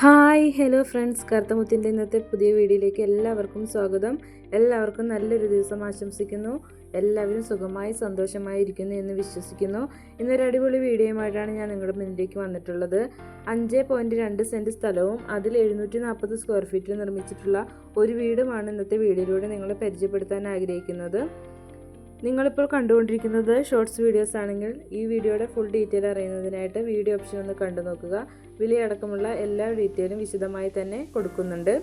Hi hello friends. കറുത്തമുത്തിന്റെ ഇന്നത്തെ പുതിയ വീഡിയോയിലേക്ക് എല്ലാവർക്കും സ്വാഗതം. എല്ലാവർക്കും നല്ലൊരു ദിവസം ആശംസിക്കുന്നു. എല്ലാവരും സുഖമായി സന്തോഷമായിരിക്കുന്നു എന്ന് വിശ്വസിക്കുന്നു. ഇന്നൊരു അടിപൊളി വീഡിയോയുമായിട്ടാണ് ഞാൻ നിങ്ങളുടെ മുന്നിലേക്ക് വന്നിട്ടുള്ളത്. അഞ്ച് പോയിന്റ് രണ്ട് സെന്റ് സ്ഥലവും അതിൽ എഴുന്നൂറ്റി നാൽപ്പത് സ്ക്വയർ ഫീറ്റിൽ നിർമ്മിച്ചിട്ടുള്ള ഒരു വീടുമാണ് ഇന്നത്തെ വീഡിയോയിലൂടെ നിങ്ങളെ പരിചയപ്പെടുത്താൻ ആഗ്രഹിക്കുന്നത്. നിങ്ങളിപ്പോൾ കണ്ടുകൊണ്ടിരിക്കുന്നത് ഷോർട്സ് വീഡിയോസ് ആണെങ്കിൽ ഈ വീഡിയോയുടെ ഫുൾ ഡീറ്റെയിൽ അറിയുന്നതിനായിട്ട് വീഡിയോ ഓപ്ഷൻ ഒന്ന് കണ്ടു നോക്കുക. വിലയടക്കമുള്ള എല്ലാ ഡീറ്റെയിലും വിശദമായി തന്നെ കൊടുക്കുന്നുണ്ട്.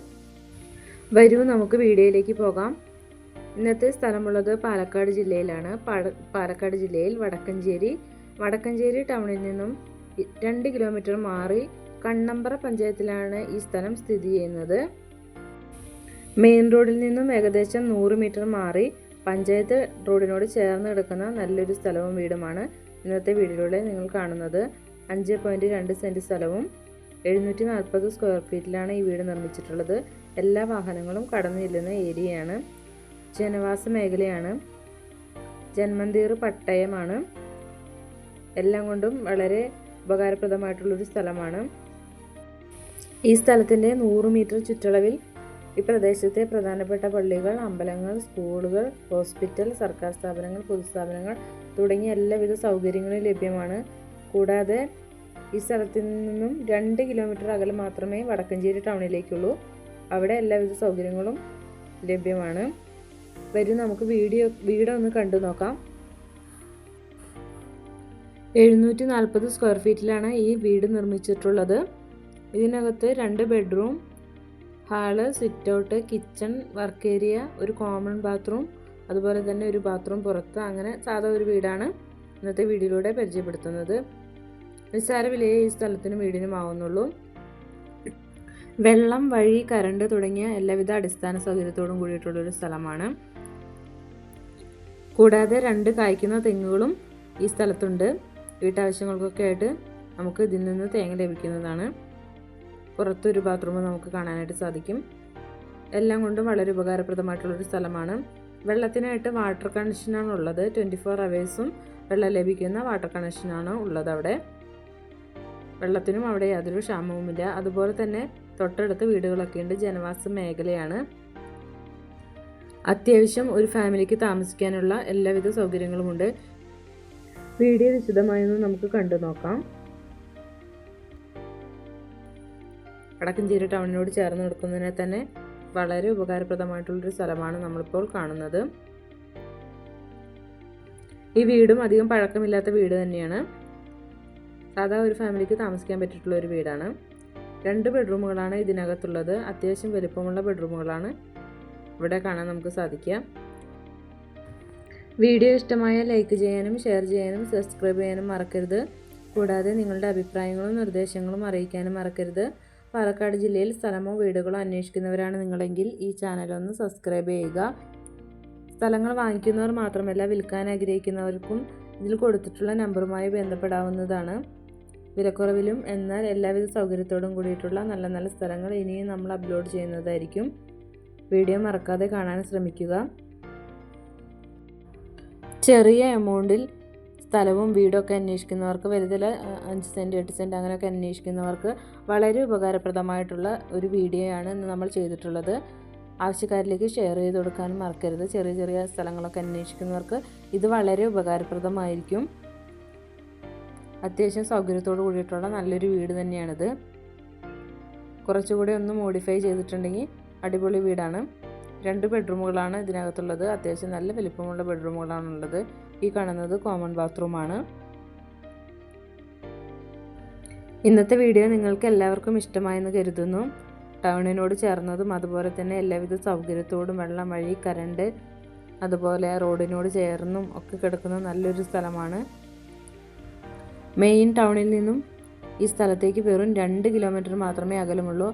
വരൂ നമുക്ക് വീഡിയോയിലേക്ക് പോകാം. ഇന്നത്തെ സ്ഥലമുള്ളത് പാലക്കാട് ജില്ലയിലാണ്. പാലക്കാട് ജില്ലയിൽ വടക്കഞ്ചേരി. വടക്കഞ്ചേരി ടൗണിൽ നിന്നും രണ്ട് കിലോമീറ്റർ മാറി കണ്ണമ്പറ പഞ്ചായത്തിലാണ് ഈ സ്ഥലം സ്ഥിതി ചെയ്യുന്നത്. മെയിൻ റോഡിൽ നിന്നും ഏകദേശം നൂറ് മീറ്റർ മാറി പഞ്ചായത്ത് റോഡിനോട് ചേർന്ന് കിടക്കുന്ന നല്ലൊരു സ്ഥലവും വീടുമാണ് ഇന്നത്തെ വീടിലൂടെ നിങ്ങൾ കാണുന്നത്. അഞ്ച് പോയിന്റ് രണ്ട് സെന്റ് സ്ഥലവും എഴുന്നൂറ്റി നാൽപ്പത് സ്ക്വയർ ഫീറ്റിലാണ് ഈ വീട് നിർമ്മിച്ചിട്ടുള്ളത്. എല്ലാ വാഹനങ്ങളും കടന്നു ചെല്ലുന്ന ഏരിയയാണ്. ജനവാസ മേഖലയാണ്. ജന്മന്തീർ പട്ടയമാണ്. എല്ലാം കൊണ്ടും വളരെ ഉപകാരപ്രദമായിട്ടുള്ളൊരു സ്ഥലമാണ്. ഈ സ്ഥലത്തിന്റെ നൂറ് മീറ്റർ ചുറ്റളവിൽ ഈ പ്രദേശത്തെ പ്രധാനപ്പെട്ട പള്ളികൾ അമ്പലങ്ങൾ സ്കൂളുകൾ ഹോസ്പിറ്റൽ സർക്കാർ സ്ഥാപനങ്ങൾ പൊതുസ്ഥാപനങ്ങൾ തുടങ്ങിയ എല്ലാവിധ സൗകര്യങ്ങളും ലഭ്യമാണ്. കൂടാതെ ഈ സ്ഥലത്തിൽ നിന്നും രണ്ട് കിലോമീറ്റർ അകലെ മാത്രമേ വടക്കഞ്ചേരി ടൗണിലേക്കുള്ളൂ അവിടെ എല്ലാവിധ സൗകര്യങ്ങളും ലഭ്യമാണ്. വരും നമുക്ക് വീഡിയോ വീട് ഒന്ന് കണ്ടു നോക്കാം. എഴുന്നൂറ്റി നാൽപ്പത് സ്ക്വയർ ഫീറ്റിലാണ് ഈ വീട് നിർമ്മിച്ചിട്ടുള്ളത്. ഇതിനകത്ത് രണ്ട് bedroom hall sit out kitchen work area ഒരു കോമൺ ബാത്റൂം അതുപോലെ തന്നെ ഒരു ബാത്റൂം പുറത്ത്. അങ്ങനെ സാധാ ഒരു വീടാണ് ഇന്നത്തെ വീഡിയോയിലൂടെ പരിചയപ്പെടുത്തുന്നത്. നിസ്സാര വിലയെ ഈ സ്ഥലത്തിനും വീടിനും ആവുന്നുള്ളൂ. വെള്ളം വഴി കറണ്ട് തുടങ്ങിയ എല്ലാവിധ അടിസ്ഥാന സൗകര്യത്തോടും കൂടിയിട്ടുള്ളൊരു സ്ഥലമാണ്. കൂടാതെ രണ്ട് കായ്ക്കുന്ന തെങ്ങുകളും ഈ സ്ഥലത്തുണ്ട്. വീട്ടാവശ്യങ്ങൾക്കൊക്കെ ആയിട്ട് നമുക്ക് ഇതിൽ നിന്ന് തേങ്ങ ലഭിക്കുന്നതാണ്. പുറത്തൊരു ബാത്റൂം നമുക്ക് കാണാനായിട്ട് സാധിക്കും. എല്ലാം കൊണ്ടും വളരെ ഉപകാരപ്രദമായിട്ടുള്ളൊരു സ്ഥലമാണ്. വെള്ളത്തിനായിട്ട് വാട്ടർ കണക്ഷനാണ് ഉള്ളത്. ട്വന്റി ഫോർ അവേഴ്സും വെള്ളം ലഭിക്കുന്ന വാട്ടർ കണക്ഷനാണ് ഉള്ളത് അവിടെ. വെള്ളത്തിനും അവിടെ യാതൊരു ക്ഷാമവുമില്ല. അതുപോലെ തന്നെ തൊട്ടടുത്ത് വീടുകളൊക്കെ ഉണ്ട്. ജനവാസ മേഖലയാണ്. അത്യാവശ്യം ഒരു ഫാമിലിക്ക് താമസിക്കാനുള്ള എല്ലാവിധ സൗകര്യങ്ങളുമുണ്ട്. വീഡിയോ വിശദമായൊന്ന് നമുക്ക് കണ്ടു നോക്കാം വടക്കഞ്ചേരി ടൗണിനോട് ചേർന്ന് നിൽക്കുന്നതിനെ തന്നെ വളരെ ഉപകാരപ്രദമായിട്ടുള്ളൊരു സ്ഥലമാണ് നമ്മളിപ്പോൾ കാണുന്നത്. ഈ വീടും അധികം പഴക്കമില്ലാത്ത വീട് തന്നെയാണ്. സാധാ ഒരു ഫാമിലിക്ക് താമസിക്കാൻ പറ്റിയിട്ടുള്ള ഒരു വീടാണ്. രണ്ട് ബെഡ്റൂമുകളാണ് ഇതിനകത്തുള്ളത്. അത്യാവശ്യം വലുപ്പമുള്ള ബെഡ്റൂമുകളാണ് ഇവിടെ കാണാൻ നമുക്ക് സാധിക്കുക. വീഡിയോ ഇഷ്ടമായ ലൈക്ക് ചെയ്യാനും ഷെയർ ചെയ്യാനും സബ്സ്ക്രൈബ് ചെയ്യാനും മറക്കരുത്. കൂടാതെ നിങ്ങളുടെ അഭിപ്രായങ്ങളും നിർദ്ദേശങ്ങളും അറിയിക്കാനും മറക്കരുത്. പാലക്കാട് ജില്ലയിൽ സ്ഥലമോ വീടുകളോ അന്വേഷിക്കുന്നവരാണ് നിങ്ങളെങ്കിൽ ഈ ചാനലൊന്ന് സബ്സ്ക്രൈബ് ചെയ്യുക. സ്ഥലങ്ങൾ വാങ്ങിക്കുന്നവർ മാത്രമല്ല വിൽക്കാൻ ആഗ്രഹിക്കുന്നവർക്കും ഇതിൽ കൊടുത്തിട്ടുള്ള നമ്പറുമായി ബന്ധപ്പെടാവുന്നതാണ്. വിലക്കുറവിലും എന്നാൽ എല്ലാവിധ സൗകര്യത്തോടും കൂടിയിട്ടുള്ള നല്ല നല്ല സ്ഥലങ്ങൾ ഇനിയും നമ്മൾ അപ്ലോഡ് ചെയ്യുന്നതായിരിക്കും. വീഡിയോ മറക്കാതെ കാണാൻ ശ്രമിക്കുക. ചെറിയ എമൗണ്ടിൽ സ്ഥലവും വീടൊക്കെ അന്വേഷിക്കുന്നവർക്ക് വലുതിൽ അഞ്ച് സെന്റ് എട്ട് സെന്റ് അങ്ങനെയൊക്കെ അന്വേഷിക്കുന്നവർക്ക് വളരെ ഉപകാരപ്രദമായിട്ടുള്ള ഒരു വീഡിയോയാണ് ഇന്ന് നമ്മൾ ചെയ്തിട്ടുള്ളത്. ആവശ്യക്കാരിലേക്ക് ഷെയർ ചെയ്ത് കൊടുക്കാനും മറക്കരുത്. ചെറിയ ചെറിയ സ്ഥലങ്ങളൊക്കെ അന്വേഷിക്കുന്നവർക്ക് ഇത് വളരെ ഉപകാരപ്രദമായിരിക്കും. അത്യാവശ്യം സൗകര്യത്തോട് കൂടിയിട്ടുള്ള നല്ലൊരു വീട് തന്നെയാണിത്. കുറച്ചുകൂടി ഒന്ന് മോഡിഫൈ ചെയ്തിട്ടുണ്ടെങ്കിൽ അടിപൊളി വീടാണ്. രണ്ട് ബെഡ്റൂമുകളാണ് ഇതിനകത്തുള്ളത്. അത്യാവശ്യം നല്ല വലിപ്പമുള്ള ബെഡ്റൂമുകളാണുള്ളത്. ഈ കാണുന്നത് കോമൺ ബാത്റൂമാണ്. ഇന്നത്തെ വീഡിയോ നിങ്ങൾക്ക് എല്ലാവർക്കും ഇഷ്ടമായെന്ന് കരുതുന്നു. ടൗണിനോട് ചേർന്നതും അതുപോലെ തന്നെ എല്ലാവിധ സൗകര്യത്തോടും വെള്ളം വഴി കരണ്ട് അതുപോലെ റോഡിനോട് ചേർന്നും ഒക്കെ കിടക്കുന്ന നല്ലൊരു സ്ഥലമാണ്. മെയിൻ ടൗണിൽ നിന്നും ഈ സ്ഥലത്തേക്ക് വെറും രണ്ട് കിലോമീറ്റർ മാത്രമേ അകലമുള്ളൂ.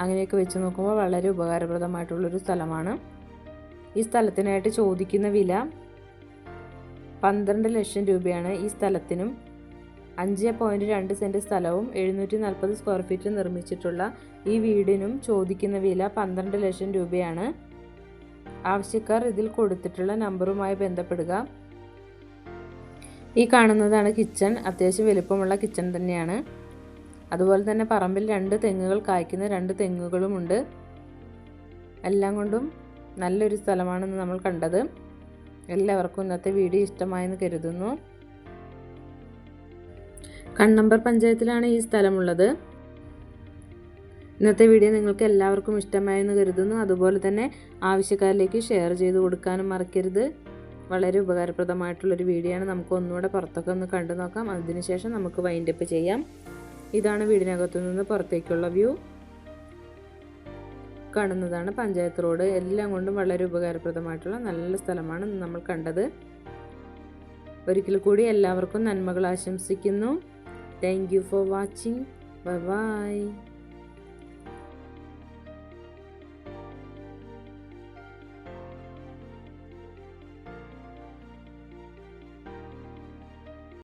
അങ്ങനെയൊക്കെ വെച്ച് നോക്കുമ്പോൾ വളരെ ഉപകാരപ്രദമായിട്ടുള്ളൊരു സ്ഥലമാണ്. ഈ സ്ഥലത്തിനായിട്ട് ചോദിക്കുന്ന വില പന്ത്രണ്ട് ലക്ഷം രൂപയാണ് ഈ സ്ഥലത്തിനും. അഞ്ച് പോയിന്റ് രണ്ട് സെന്റ് സ്ഥലവും എഴുന്നൂറ്റി നാൽപ്പത് സ്ക്വയർ ഫീറ്റ് നിർമ്മിച്ചിട്ടുള്ള ഈ വീടിനും ചോദിക്കുന്ന വില പന്ത്രണ്ട് ലക്ഷം രൂപയാണ്. ആവശ്യക്കാർ ഇതിൽ കൊടുത്തിട്ടുള്ള നമ്പറുമായി ബന്ധപ്പെടുക. ഈ കാണുന്നതാണ് കിച്ചൺ. അത്യാവശ്യം വലുപ്പമുള്ള കിച്ചൺ തന്നെയാണ്. അതുപോലെ തന്നെ പറമ്പിൽ രണ്ട് തെങ്ങുകൾ കായ്ക്കുന്ന രണ്ട് തെങ്ങുകളുമുണ്ട് എല്ലാം കൊണ്ടും നല്ലൊരു സ്ഥലമാണെന്ന് നമ്മൾ കണ്ടത്. എല്ലാവർക്കും ഇന്നത്തെ വീഡിയോ ഇഷ്ടമായെന്ന് കരുതുന്നു. കണ്ണമ്പർ പഞ്ചായത്തിലാണ് ഈ സ്ഥലമുള്ളത്. ഇന്നത്തെ വീഡിയോ നിങ്ങൾക്ക് എല്ലാവർക്കും ഇഷ്ടമായെന്ന് കരുതുന്നു. അതുപോലെ തന്നെ ആവശ്യക്കാരിലേക്ക് ഷെയർ ചെയ്ത് കൊടുക്കാനും മറക്കരുത്. വളരെ ഉപകാരപ്രദമായിട്ടുള്ളൊരു വീഡിയോ ആണ് നമുക്ക് ഒന്നുകൂടെ പുറത്തൊക്കെ ഒന്ന് കണ്ടു നോക്കാം. അതിനുശേഷം നമുക്ക് വൈൻഡപ്പ് ചെയ്യാം. ഇതാണ് വീടിനകത്തു നിന്ന് പുറത്തേക്കുള്ള വ്യൂ. കാണുന്നതാണ് പഞ്ചായത്ത് റോഡ്. എല്ലാം കൊണ്ടും വളരെ ഉപകാരപ്രദമായിട്ടുള്ള നല്ല സ്ഥലമാണ് നമ്മൾ കണ്ടത്. ഒരിക്കൽ കൂടി എല്ലാവർക്കും നന്മകൾ ആശംസിക്കുന്നു. Thank you for watching bye bye